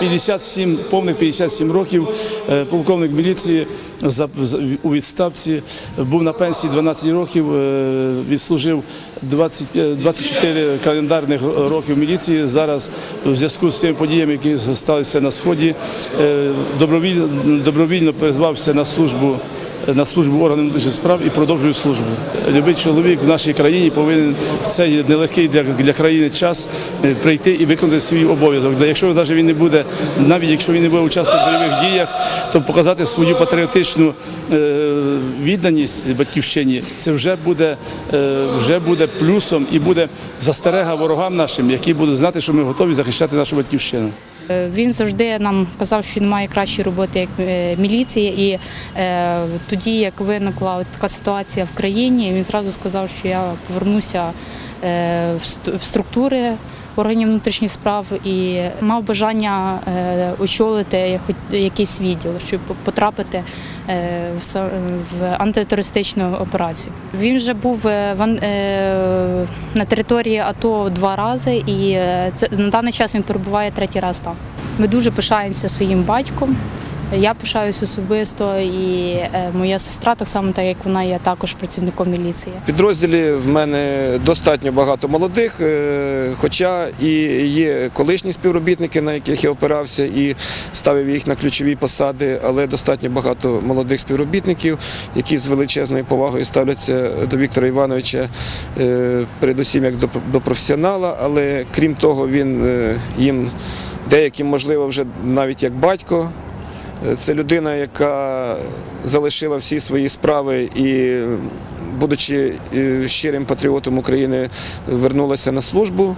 57, повних 57 років, е, полковник міліції у відставці, був на пенсії 12 років, е, відслужив 20, е, 24 календарних роки міліції. Зараз в зв'язку з цими подіями, які сталися на сході, е, добровільно, добровільно призвався на службу. На службу органів внутрішніх справ і продовжую службу. Любий чоловік в нашій країні повинен в цей нелегкий для, для країни час е, прийти і виконати свій обов'язок. Якщо навіть він не буде, навіть якщо він не буде участвувати в бойових діях, то показати свою патріотичну е, відданість батьківщині, це вже буде, е, вже буде плюсом і буде застерега ворогам нашим, які будуть знати, що ми готові захищати нашу батьківщину. Е, Він завжди нам казав, що немає кращої роботи як міліція. І е, тоді, як виникла така ситуація в країні, він зразу сказав, що я повернуся е, в структури органів внутрішніх справ і мав бажання е, очолити якийсь відділ, щоб потрапити е, в антитерористичну операцію. Він вже був е, е, на території АТО два рази, і е, на даний час він перебуває третій раз там. Ми дуже пишаємося своїм батьком. Я пишаюсь особисто, і е, моя сестра, так само, так як вона є також працівником міліції. Підрозділі в мене достатньо багато молодих, е, хоча і є колишні співробітники, на яких я опирався і ставив їх на ключові посади, але достатньо багато молодих співробітників, які з величезною повагою ставляться до Віктора Івановича, е, передусім як до, професіонала, але крім того, він їм деяким, можливо, вже навіть як батько. Це людина, яка залишила всі свої справи і, будучи е, щирим патріотом України, вернулася на службу.